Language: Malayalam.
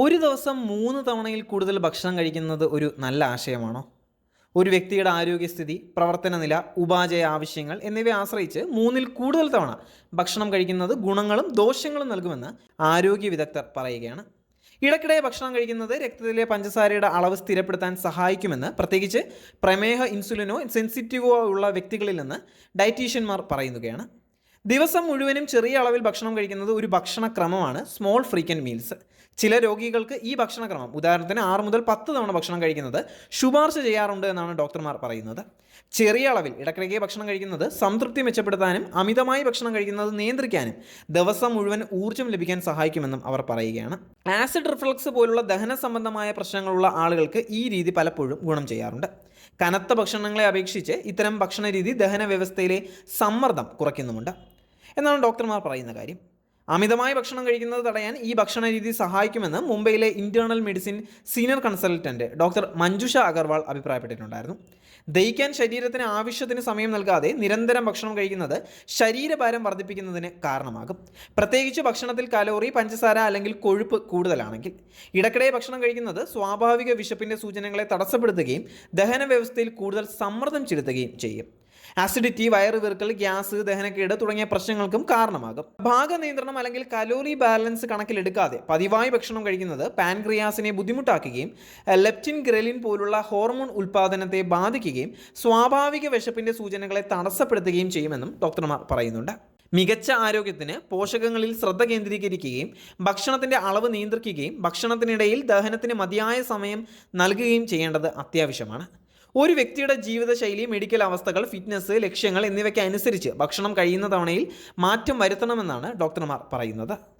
ഒരു ദിവസം മൂന്ന് തവണയിൽ കൂടുതൽ ഭക്ഷണം കഴിക്കുന്നത് ഒരു നല്ല ആശയമാണോ? ഒരു വ്യക്തിയുടെ ആരോഗ്യസ്ഥിതി പ്രവർത്തന നില ഉപാചയ ആവശ്യങ്ങൾ എന്നിവയെ ആശ്രയിച്ച് മൂന്നിൽ കൂടുതൽ തവണ ഭക്ഷണം കഴിക്കുന്നത് ഗുണങ്ങളും ദോഷങ്ങളും നൽകുമെന്ന് ആരോഗ്യ വിദഗ്ധർ പറയുകയാണ്. ഇടയ്ക്കിടെ ഭക്ഷണം കഴിക്കുന്നത് രക്തത്തിലെ പഞ്ചസാരയുടെ അളവ് സ്ഥിരപ്പെടുത്താൻ സഹായിക്കുമെന്ന് പ്രത്യേകിച്ച് പ്രമേഹ ഇൻസുലിനോ സെൻസിറ്റീവോ ഉള്ള വ്യക്തികളിൽ നിന്ന് ഡയറ്റീഷ്യന്മാർ പറയുകയാണ് ദിവസം മുഴുവനും ചെറിയ അളവിൽ ഭക്ഷണം കഴിക്കുന്നത് ഒരു ഭക്ഷണക്രമമാണ് സ്മോൾ ഫ്രീക്വന്റ് മീൽസ് ചില രോഗികൾക്ക് ഈ ഭക്ഷണക്രമം ഉദാഹരണത്തിന് ആറ് മുതൽ പത്ത് തവണ ഭക്ഷണം കഴിക്കുന്നത് ശുപാർശ ചെയ്യാറുണ്ട് എന്നാണ് ഡോക്ടർമാർ പറയുന്നത്. ചെറിയ അളവിൽ ഇടയ്ക്കിടയ്ക്ക് ഭക്ഷണം കഴിക്കുന്നത് സംതൃപ്തി മെച്ചപ്പെടുത്താനും അമിതമായി ഭക്ഷണം കഴിക്കുന്നത് നിയന്ത്രിക്കാനും ദിവസം മുഴുവൻ ഊർജം ലഭിക്കാൻ സഹായിക്കുമെന്നും അവർ പറയുകയാണ്. ആസിഡ് റിഫ്ലക്സ് പോലുള്ള ദഹന സംബന്ധമായ പ്രശ്നങ്ങളുള്ള ആളുകൾക്ക് ഈ രീതി പലപ്പോഴും ഗുണം ചെയ്യാറുണ്ട്. കനത്ത ഭക്ഷണങ്ങളെ അപേക്ഷിച്ച് ഇത്തരം ഭക്ഷണ രീതി ദഹന വ്യവസ്ഥയിലെ സമ്മർദ്ദം കുറയ്ക്കുന്നുമുണ്ട്. എന്നാണ് ഡോക്ടർമാർ പറയുന്ന കാര്യം. അമിതമായി ഭക്ഷണം കഴിക്കുന്നത് തടയാൻ ഈ ഭക്ഷണ രീതി സഹായിക്കുമെന്ന് മുംബൈയിലെ internal medicine senior consultant doctor Manjusha Agarwal അഭിപ്രായപ്പെട്ടിട്ടുണ്ടായിരുന്നു. ദഹിക്കാൻ ശരീരത്തിന് ആവശ്യത്തിന് സമയം നൽകാതെ നിരന്തരം ഭക്ഷണം കഴിക്കുന്നത് ശരീരഭാരം വർദ്ധിപ്പിക്കുന്നതിന് കാരണമാകും. പ്രത്യേകിച്ച് ഭക്ഷണത്തിൽ കലോറി പഞ്ചസാര അല്ലെങ്കിൽ കൊഴുപ്പ് കൂടുതലാണെങ്കിൽ. ഇടയ്ക്കിടെ ഭക്ഷണം കഴിക്കുന്നത് സ്വാഭാവിക വിശപ്പിന്റെ സൂചനകളെ തടസ്സപ്പെടുത്തുകയും ദഹന വ്യവസ്ഥയിൽ കൂടുതൽ സമ്മർദ്ദം ചെലുത്തുകയും ചെയ്യും. ആസിഡിറ്റി വയറ് വീർക്കൽ ഗ്യാസ് ദഹനക്കേട് തുടങ്ങിയ പ്രശ്നങ്ങൾക്കും കാരണമാകും. ഭാഗ നിയന്ത്രണം അല്ലെങ്കിൽ കലോറി ബാലൻസ് കണക്കിലെടുക്കാതെ പതിവായി ഭക്ഷണം കഴിക്കുന്നത് പാൻക്രിയാസിനെ ബുദ്ധിമുട്ടാക്കുകയും ലെപ്റ്റിൻ ഗ്രലിൻ പോലുള്ള ഹോർമോൺ ഉൽപ്പാദനത്തെ ബാധിക്കുകയും സ്വാഭാവിക വിശപ്പിന്റെ സൂചനകളെ തടസ്സപ്പെടുത്തുകയും ചെയ്യുമെന്നും ഡോക്ടർമാർ പറയുന്നുണ്ട്. മികച്ച ആരോഗ്യത്തിന് പോഷകങ്ങളിൽ ശ്രദ്ധ കേന്ദ്രീകരിക്കുകയും ഭക്ഷണത്തിന്റെ അളവ് നിയന്ത്രിക്കുകയും ഭക്ഷണത്തിനിടയിൽ ദഹനത്തിന് മതിയായ സമയം നൽകുകയും ചെയ്യേണ്ടത് അത്യാവശ്യമാണ്. ഒരു വ്യക്തിയുടെ ജീവിതശൈലി മെഡിക്കൽ അവസ്ഥകൾ ഫിറ്റ്നസ് ലക്ഷ്യങ്ങൾ എന്നിവയ്ക്കനുസരിച്ച് ഭക്ഷണം കഴിയുന്ന തവണയിൽ മാറ്റം വരുത്തണമെന്നാണ് ഡോക്ടർമാർ പറയുന്നത്.